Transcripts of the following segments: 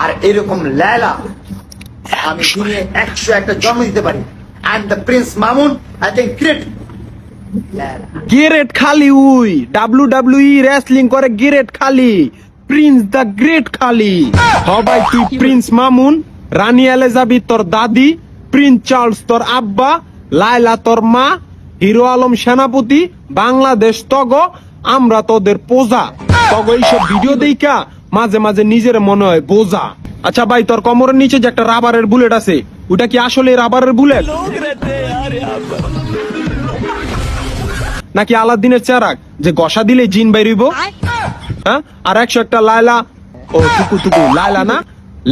আর এরকম লেলা আমি দিনে একশো একটা জন্ম দিতে পারি। And the prince Mamun I great great Khali we E wrestling করে great Khali prince the great Khali হবাই তুই প্রিন্স মামুন রানী এলিজাবেথ তোর দাদি প্রিন্স চার্লস তোর আব্বা লায়লা তোর মা হিরো আলম সেনাপতি বাংলাদেশ তগ আমরা তোদের পোজা তগ এইসব ভিডিও দেইকা মাঝে মাঝে নিজের মনে হয় বোঝা। আচ্ছা ভাই তোর কোমরের নিচে যে একটা রাবারের বুলেট আছে ওটা কি আসলে রাবারের বুলেট নাকি আলাদিনের চেরাক যে গসা দিলে জিন বাইরিব হ্যাঁ? আর একশো একটা লায়লা ও টুকু টুকু লায়লা না?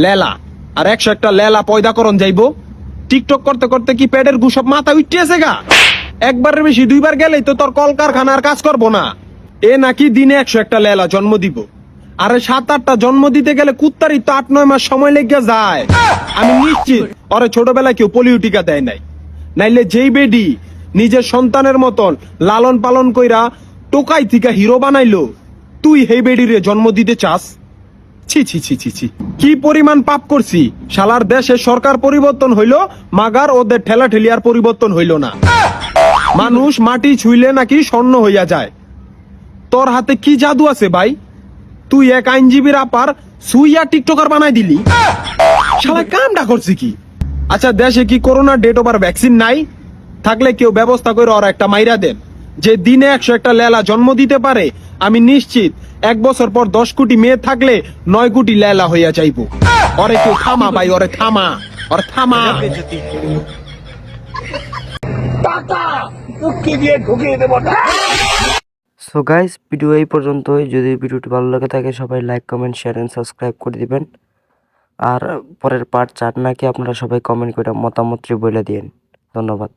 লেলা। আর একশো একটা লেলা পয়দা করন যাইবো। টিকটক করতে করতে কি পেটের গুসব মাথা উঠিয়েছে গা? একবারের বেশি দুইবার গেলেই তো তোর কলকারখানার কাজ করব না। এ নাকি দিনে একশো একটা লেলা জন্ম দিব। আরে সাত আটটা জন্ম দিতে গেলে কুত্তারই তো আট, নয় মাস সময় লেগে যায়। আমি নিশ্চিত ওরে ছোটবেলায় কেউ পোলিও টিকা দেয় নাই। নাইলে যেই বেডি নিজের সন্তানের মতন লালন পালন কইরা টোকাই থিকা হিরো বানাইলো, তুই হেই বেডিরে জন্ম দিতে চাস? ছি ছি ছি ছি ছি। কি পরিমাণ পাপ করছি? শালার দেশে সরকার পরিবর্তন হইল, মাগার ওদের ঠেলা ঠেলিয়ার পরিবর্তন হইল না। মানুষ মাটি ছুইলে নাকি স্বর্ণ হইয়া যায়। তোর হাতে কি জাদু আছে ভাই? তুই এক আইনজীবীর আপার সুইয়া টিকটকার বানাই দিলি। শালা কামটা করছি কি? আচ্ছা দেশে কি করোনা ডেট ওভার ভ্যাকসিন নাই? থাকলে কেউ ব্যবস্থা করে ওর একটা মাইরা দেন। যে দিনে একশো একটা লেলা জন্ম দিতে পারে, আমি নিশ্চিত এক বছর পর দশ কোটি মেয়ে থাকলে নয় কোটি লেলা হইয়া যাইব। ওরে কেউ থামা ভাই, ওরে থামা ওরে থামা। সো গাইস ভিডিও এই পর্যন্তই। যদি ভিডিওটি ভালো লাগে থাকে, সবাই like comment share and subscribe করে দিবেন। আর পরের পার্ট চার নাকি আপনারা সবাই কমেন্ট করে মতামতটি বলে দিন ধন্যবাদ।